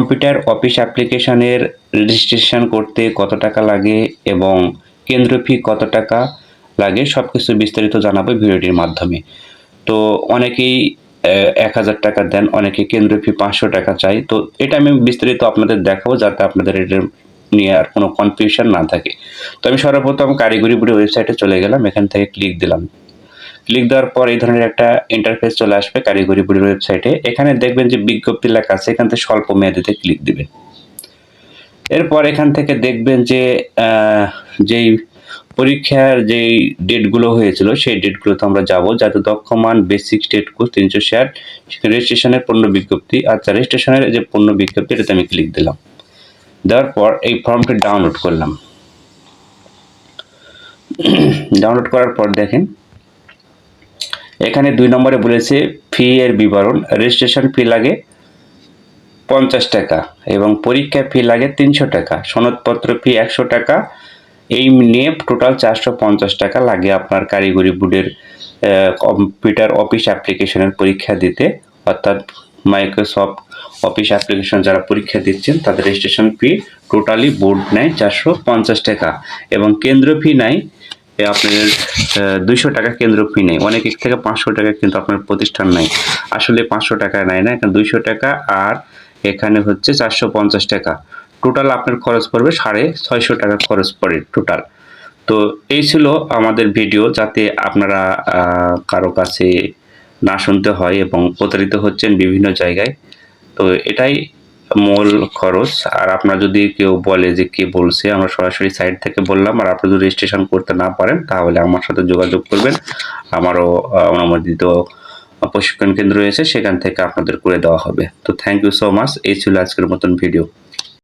Computer office অ্যাপ্লিকেশনের registration করতে কত টাকা লাগে এবং কেন্দ্র ফি কত টাকা লাগে সব কিছু বিস্তারিত জানাব ভিডিওটির মাধ্যমে। তো অনেকেই এক হাজার টাকা দেন, অনেকে কেন্দ্র ফি পাঁচশো টাকা চাই তো এটা আমি বিস্তারিত আপনাদের দেখাবো যাতে আপনাদের এটা নিয়ে আর কোনো কনফিউশন না থাকে। তো আমি সর্বপ্রথম কারিগরি বুড়ি ওয়েবসাইটে চলে গেলাম, এখান থেকে ক্লিক দিলাম। ক্লিক দেওয়ার পর এই ধরনের একটা ইন্টারফেস চলে আসবে কারিগরি বুড়ির ওয়েবসাইটে এখানে দেখবেন যে বিজ্ঞপ্তি লেখা আছে, এখান থেকে স্বল্প মেয়াদিতে ক্লিক দিবেন। এরপর এখান থেকে দেখবেন যে যেই পরীক্ষার যেই ডেটগুলো হয়েছিল, সেই ডেটগুলোতে আমরা যাব। যাতে দক্ষমান বেসিক স্টেট কোর্স তিনশো ষাট, সেখানে রেজিস্ট্রেশনের পণ্য বিজ্ঞপ্তি আচ্ছা রেজিস্ট্রেশনের যে পণ্য বিজ্ঞপ্তি, এটাতে আমি ক্লিক দিলাম। দেওয়ার পর এই ফর্মটি ডাউনলোড করলাম। ডাউনলোড করার পর দেখেন এখানে দুই নম্বরে বলেছে ফি এর বিবরণ রেজিস্ট্রেশন ফি লাগে পঞ্চাশ টাকা এবং পরীক্ষা ফি লাগে তিনশো টাকা, সনদপত্র ফি একশো টাকা। এই নিয়ে টোটাল চারশো পঞ্চাশ টাকা লাগে আপনার কারিগরি বোর্ডের কম্পিউটার অফিস অ্যাপ্লিকেশনের পরীক্ষা দিতে। অর্থাৎ মাইক্রোসফট অফিস অ্যাপ্লিকেশন যারা পরীক্ষা দিচ্ছেন, তাদের রেজিস্ট্রেশন ফি টোটালি বোর্ড নেয় চারশো পঞ্চাশ টাকা এবং কেন্দ্র ফি নেয় আপনাদের দুইশো টাকা কেন্দ্র ফি নেই। অনেক এক থেকে পাঁচশো টাকা কিন্তু আপনার প্রতিষ্ঠান নাই। আসলে পাঁচশো টাকা নেয় না এখানে দুইশো টাকা আর এখানে হচ্ছে চারশো পঞ্চাশ টাকা। টোটাল আপনার খরচ পড়বে সাড়ে ছয়শো টাকা খরচ পড়ে টোটাল তো এই ছিল আমাদের ভিডিও যাতে আপনারা কারও কাছে না শুনতে হয় এবং প্রতারিত হচ্ছেন বিভিন্ন জায়গায়। তো এটাই মূল খরচ। আর আপনার যদি কেউ বলে যে কে বলছে, আমরা সরাসরি সাইট থেকে বললাম। আর আপনি যদি রেজিস্ট্রেশন করতে না পারেন, তাহলে আমার সাথে যোগাযোগ করবেন। আমারও অনুমোদিত প্রশিক্ষণ কেন্দ্র রয়েছে, সেখান থেকে আপনাদের করে দেওয়া হবে। তো থ্যাংক ইউ সো মাচ এই ছিল আজকের মতন ভিডিও